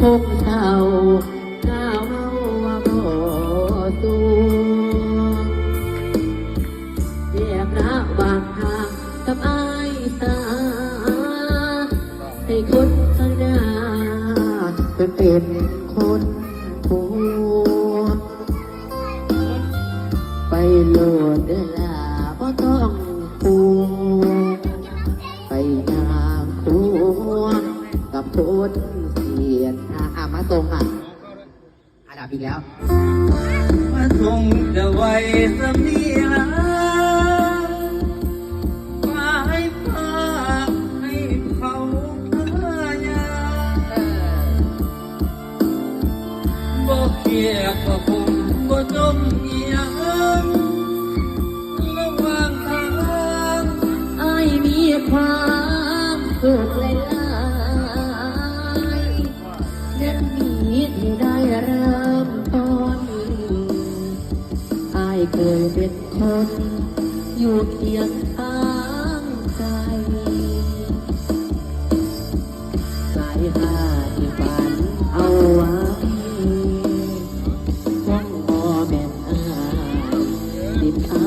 คงเท่าก้าเอาว่าบ่สู้แยกรักบางทางกับอายสาให้คนข้างหน้าไปเป็นคนผัวไปโหลดเดลาเพราะต้อง กับคนเสียดอะอะมาตรงอะอะดับอีกแล้ว มาส่งจะไว้สมีลามาให้พาให้เขาพายาบอกเกียกว่าผมก็จม เคยเป็นคน อยู่เคียงอ้างใจสายหาที่ฝันเอาไว้ว่องบอแม่นอายติดอา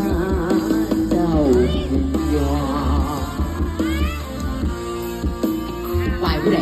ยเจ้าเป็นยอฝ่ผู้ใด